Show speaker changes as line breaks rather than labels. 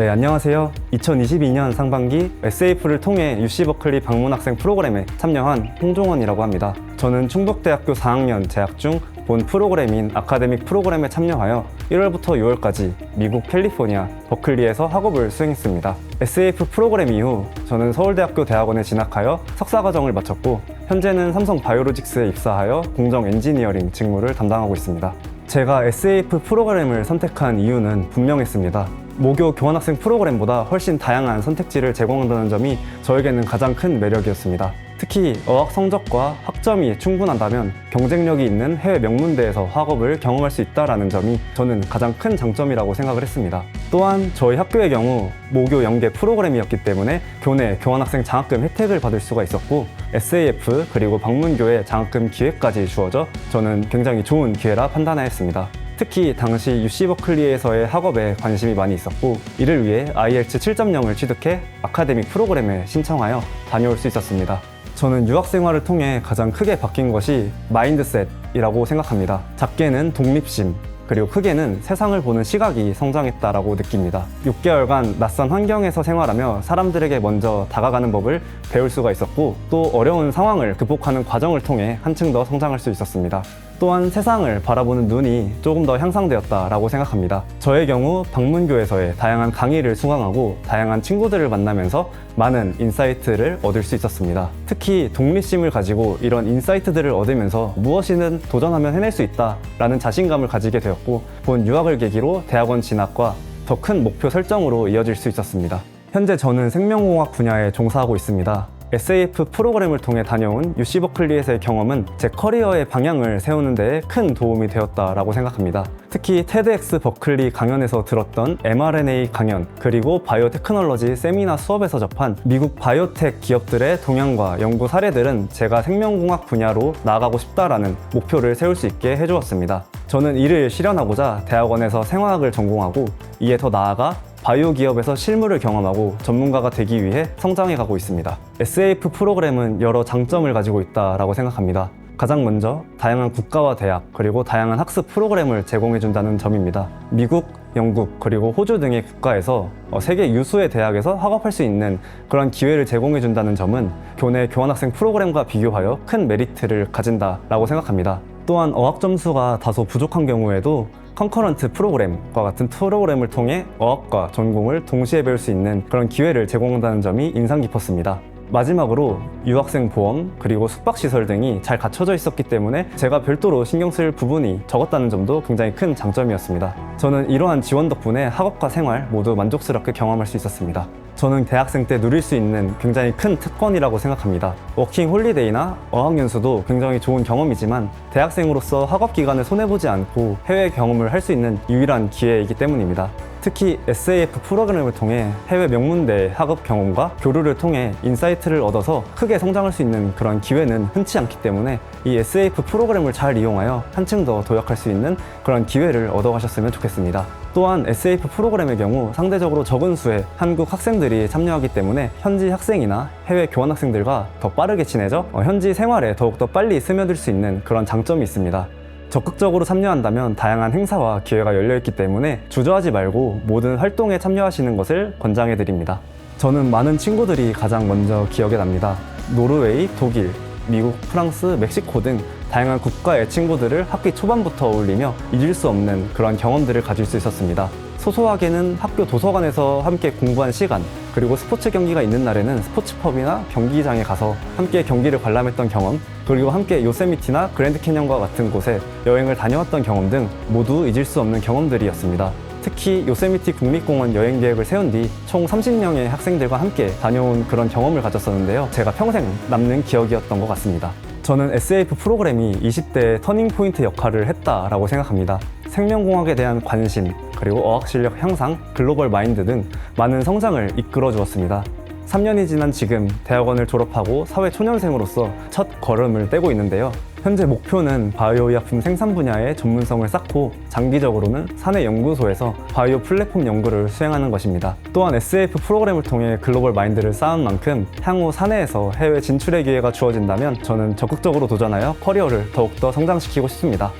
네, 안녕하세요. 2022년 상반기 SAF를 통해 UC 버클리 방문 학생 프로그램에 참여한 홍종원이라고 합니다. 저는 충북대학교 4학년 재학 중 본 프로그램인 아카데믹 프로그램에 참여하여 1월부터 6월까지 미국 캘리포니아 버클리에서 학업을 수행했습니다. SAF 프로그램 이후 저는 서울대학교 대학원에 진학하여 석사 과정을 마쳤고 현재는 삼성 바이오로직스에 입사하여 공정 엔지니어링 직무를 담당하고 있습니다. 제가 SAF 프로그램을 선택한 이유는 분명했습니다. 모교 교환학생 프로그램보다 훨씬 다양한 선택지를 제공한다는 점이 저에게는 가장 큰 매력이었습니다. 특히 어학 성적과 학점이 충분한다면 경쟁력이 있는 해외 명문대에서 학업을 경험할 수 있다는 점이 저는 가장 큰 장점이라고 생각을 했습니다. 또한 저희 학교의 경우 모교 연계 프로그램이었기 때문에 교내 교환학생 장학금 혜택을 받을 수가 있었고 SAF 그리고 방문교의 장학금 기회까지 주어져 저는 굉장히 좋은 기회라 판단하였습니다. 특히 당시 UC 버클리에서의 학업에 관심이 많이 있었고 이를 위해 IELTS 7.0을 취득해 아카데믹 프로그램에 신청하여 다녀올 수 있었습니다. 저는 유학 생활을 통해 가장 크게 바뀐 것이 마인드셋이라고 생각합니다. 작게는 독립심, 그리고 크게는 세상을 보는 시각이 성장했다라고 느낍니다. 6개월간 낯선 환경에서 생활하며 사람들에게 먼저 다가가는 법을 배울 수가 있었고 또 어려운 상황을 극복하는 과정을 통해 한층 더 성장할 수 있었습니다. 또한 세상을 바라보는 눈이 조금 더 향상되었다라고 생각합니다. 저의 경우 방문교에서의 다양한 강의를 수강하고 다양한 친구들을 만나면서 많은 인사이트를 얻을 수 있었습니다. 특히 독립심을 가지고 이런 인사이트들을 얻으면서 무엇이든 도전하면 해낼 수 있다라는 자신감을 가지게 되었고 본 유학을 계기로 대학원 진학과 더 큰 목표 설정으로 이어질 수 있었습니다. 현재 저는 생명공학 분야에 종사하고 있습니다. SAF 프로그램을 통해 다녀온 UC 버클리에서의 경험은 제 커리어의 방향을 세우는 데큰 도움이 되었다라고 생각합니다. 특히 TEDx 버클리 강연에서 들었던 mRNA 강연, 그리고 바이오테크놀로지 세미나 수업에서 접한 미국 바이오텍 기업들의 동향과 연구 사례들은 제가 생명공학 분야로 나아가고 싶다라는 목표를 세울 수 있게 해주었습니다. 저는 이를 실현하고자 대학원에서 생화학을 전공하고 이에 더 나아가 바이오 기업에서 실무를 경험하고 전문가가 되기 위해 성장해 가고 있습니다. SAF 프로그램은 여러 장점을 가지고 있다라고 생각합니다. 가장 먼저 다양한 국가와 대학 그리고 다양한 학습 프로그램을 제공해 준다는 점입니다. 미국, 영국 그리고 호주 등의 국가에서 어, 세계 유수의 대학에서 학업할 수 있는 그런 기회를 제공해 준다는 점은 교내 교환학생 프로그램과 비교하여 큰 메리트를 가진다라고 생각합니다. 또한 어학 점수가 다소 부족한 경우에도 컨커런트 프로그램과 같은 프로그램을 통해 어학과 전공을 동시에 배울 수 있는 그런 기회를 제공한다는 점이 인상 깊었습니다. 마지막으로 유학생 보험 그리고 숙박시설 등이 잘 갖춰져 있었기 때문에 제가 별도로 신경 쓸 부분이 적었다는 점도 굉장히 큰 장점이었습니다. 저는 이러한 지원 덕분에 학업과 생활 모두 만족스럽게 경험할 수 있었습니다. 저는 대학생 때 누릴 수 있는 굉장히 큰 특권이라고 생각합니다. 워킹 홀리데이나 어학연수도 굉장히 좋은 경험이지만 대학생으로서 학업 기간을 손해보지 않고 해외 경험을 할 수 있는 유일한 기회이기 때문입니다. 특히 SAF 프로그램을 통해 해외 명문대 학업 경험과 교류를 통해 인사이트를 얻어서 크게 성장할 수 있는 그런 기회는 흔치 않기 때문에 이 SAF 프로그램을 잘 이용하여 한층 더 도약할 수 있는 그런 기회를 얻어가셨으면 좋겠습니다. 또한 SAF 프로그램의 경우 상대적으로 적은 수의 한국 학생들이 참여하기 때문에 현지 학생이나 해외 교환 학생들과 더 빠르게 친해져 어, 현지 생활에 더욱더 빨리 스며들 수 있는 그런 장점이 있습니다. 적극적으로 참여한다면 다양한 행사와 기회가 열려있기 때문에 주저하지 말고 모든 활동에 참여하시는 것을 권장해 드립니다. 저는 많은 친구들이 가장 먼저 기억에 납니다. 노르웨이, 독일, 미국, 프랑스, 멕시코 등 다양한 국가의 친구들을 학기 초반부터 어울리며 잊을 수 없는 그런 경험들을 가질 수 있었습니다. 소소하게는 학교 도서관에서 함께 공부한 시간, 그리고 스포츠 경기가 있는 날에는 스포츠펍이나 경기장에 가서 함께 경기를 관람했던 경험, 그리고 함께 요세미티나 그랜드 캐년과 같은 곳에 여행을 다녀왔던 경험 등 모두 잊을 수 없는 경험들이었습니다. 특히 요세미티 국립공원 여행 계획을 세운 뒤 총 30명의 학생들과 함께 다녀온 그런 경험을 가졌었는데요. 제가 평생 남는 기억이었던 것 같습니다. 저는 SAF 프로그램이 20대의 터닝포인트 역할을 했다라고 생각합니다. 생명공학에 대한 관심, 그리고 어학 실력 향상, 글로벌 마인드 등 많은 성장을 이끌어 주었습니다. 3년이 지난 지금 대학원을 졸업하고 사회 초년생으로서 첫 걸음을 떼고 있는데요. 현재 목표는 바이오 의약품 생산 분야의 전문성을 쌓고 장기적으로는 사내 연구소에서 바이오 플랫폼 연구를 수행하는 것입니다. 또한 SAF 프로그램을 통해 글로벌 마인드를 쌓은 만큼 향후 사내에서 해외 진출의 기회가 주어진다면 저는 적극적으로 도전하여 커리어를 더욱더 성장시키고 싶습니다.